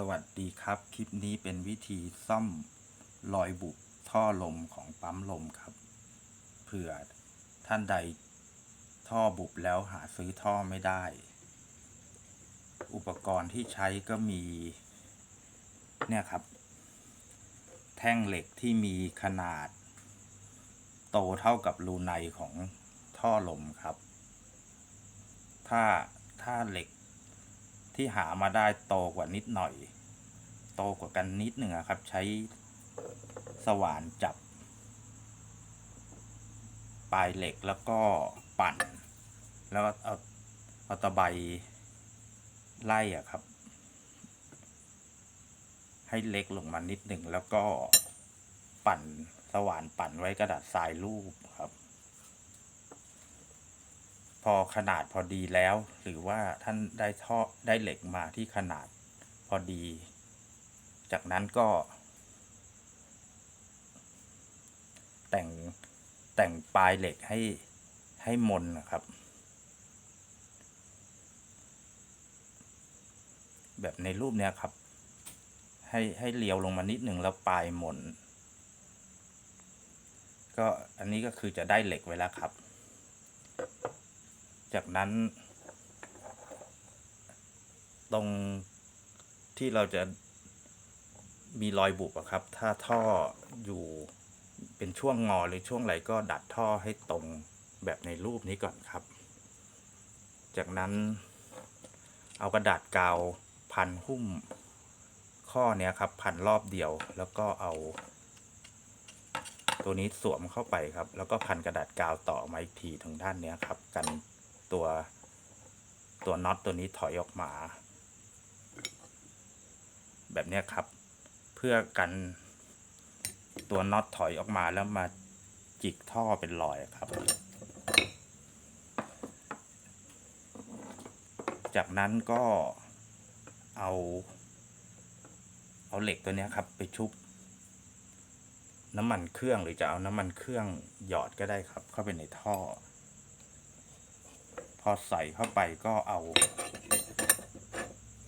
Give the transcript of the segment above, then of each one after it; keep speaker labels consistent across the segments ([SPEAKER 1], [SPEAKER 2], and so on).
[SPEAKER 1] สวัสดีครับ คลิปนี้เป็นวิธีซ่อมรอยบุบท่อลมของปั๊มลมครับ เผื่อท่านใดท่อบุบแล้วหาซื้อท่อไม่ได้ อุปกรณ์ที่ใช้ก็มี เนี่ยครับ แท่งเหล็กที่มีขนาด โตเท่ากับรูในของท่อลมครับ ถ้าถ้าเหล็ก ที่หามาได้โตกว่านิดหน่อย โตกว่ากันนิดหนึ่งครับ ใช้สว่านจับ ปลายเหล็กแล้วก็ปั่น แล้วก็เอาเอาตะไบไล่อะครับ ให้เล็กลงมานิดหนึ่งแล้วก็ปั่นสว่านปั่นไว้กระดาษทรายรูปครับ พอขนาดพอดีแล้ว หรือว่าท่านได้ท่อได้เหล็กมาที่ขนาดพอดี จากนั้นก็ แต่งแต่งปลายเหล็กให้ให้มนนะครับ แบบในรูปเนี้ยครับ ให้ให้เลียวลงมานิดหนึ่งแล้วปลายมนก็อันนี้ก็คือจะได้เหล็กไว้แล้วครับ จากนั้น ตรงที่เราจะมีรอยบุบอะครับ ถ้าท่ออยู่เป็นช่วงงอหรือช่วงไหลก็ดัดท่อให้ตรงแบบในรูปนี้ก่อนครับ จากนั้นเอากระดาษกาวพันหุ้มข้อเนี้ยครับ พันรอบเดียวแล้วก็เอา ตัวนี้สวมเข้าไปครับ แล้วก็พันกระดาษกาวต่อมาอีกทีทางด้านเนี้ยครับ กัน ตัวตัวน็อตตัวนี้ถอยออกมา แบบนี้ครับ เพื่อกันตัวน็อตถอยออกมาแล้วมาจิกท่อเป็นรอยครับ จากนั้นก็เอา เอาเหล็กตัวนี้ครับ ไปชุบน้ำมันเครื่องหรือจะเอาน้ำมันเครื่องหยอดก็ได้ครับ เข้าไปในท่อ พอใส่เข้าไปก็เอา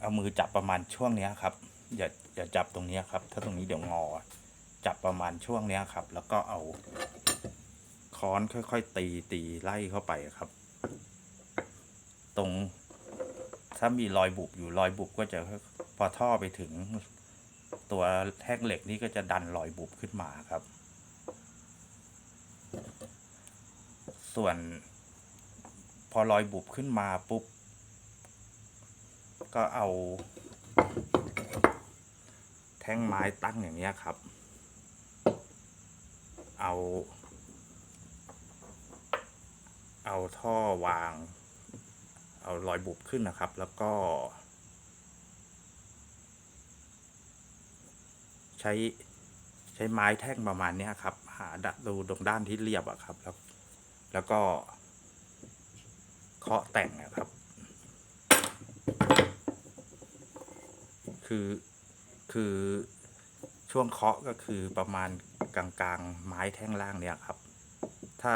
[SPEAKER 1] เอามือจับประมาณช่วงนี้ครับ อย่าอย่าจับตรงนี้ครับ ถ้าตรงนี้เดี๋ยวงอ จับประมาณช่วงนี้ครับ แล้วก็เอาค้อนค่อย ๆ ตีตีไล่เข้าไปครับ ตรง ถ้ามีรอยบุบอยู่รอยบุบก็จะพอท่อไปถึง ตัวแท่งเหล็กนี้ก็จะดันรอยบุบขึ้นมาครับ ส่วน พอรอยบุบขึ้นมาปุ๊บ ก็เอา แท่งไม้ตั้งอย่างเนี้ยครับ เอา เอาท่อวาง เอารอยบุบขึ้นนะครับ แล้วก็ ใช้ใช้ไม้แท่งประมาณนี้ครับ หาดะดูตรงด้านที่เรียบอะครับ แล้วแล้วก็ เคาะแต่งอะครับ คือคือช่วงเคาะก็คือประมาณกลางๆ ไม้แท่งล่างเนี่ยครับ ถ้า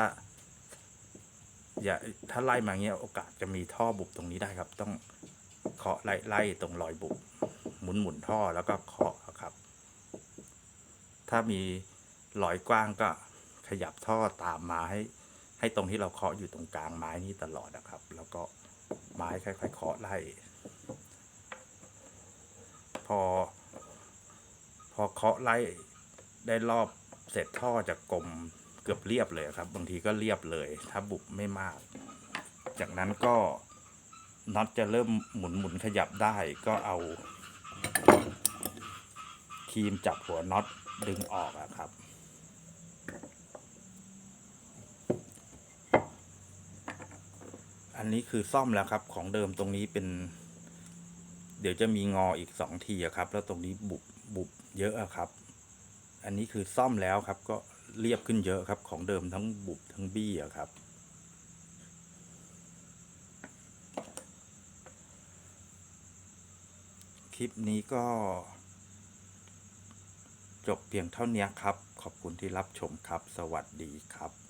[SPEAKER 1] อย่าถ้าไล่มาเงี้ยโอกาสจะมีท่อบุบตรงนี้ได้ครับ ต้องเคาะไล่ไล่ตรงรอยบุบหมุนหมุนท่อแล้วก็เคาะครับ ถ้ามีรอยกว้างก็ขยับท่อตามมาให้ ให้ตรงที่เราเคาะอยู่ตรงกลางไม้นี้ตลอดนะครับ แล้วก็ไม้ค่อยๆเคาะไล่ พอ พอเคาะไล่ได้รอบเสร็จท่อจะกลมเกือบเรียบเลยครับ บางทีก็เรียบเลย ถ้าบุบไม่มาก จากนั้นก็น็อตจะเริ่มหมุนหมุนขยับได้ก็เอาครีมจับหัวน็อตดึงออกอะครับ อันนี้คือซ่อมแล้วครับ ของเดิมตรงนี้เป็น เดี๋ยวจะมีงออีกสองทีครับ แล้วตรงนี้บุบบุบเยอะครับ อันนี้คือซ่อมแล้วครับ ก็เรียบขึ้นเยอะครับ ของเดิมทั้งบุบทั้งบี้ครับคลิปนี้ก็ จบเพียงเท่านี้ครับ ขอบคุณที่รับชมครับ สวัสดีครับ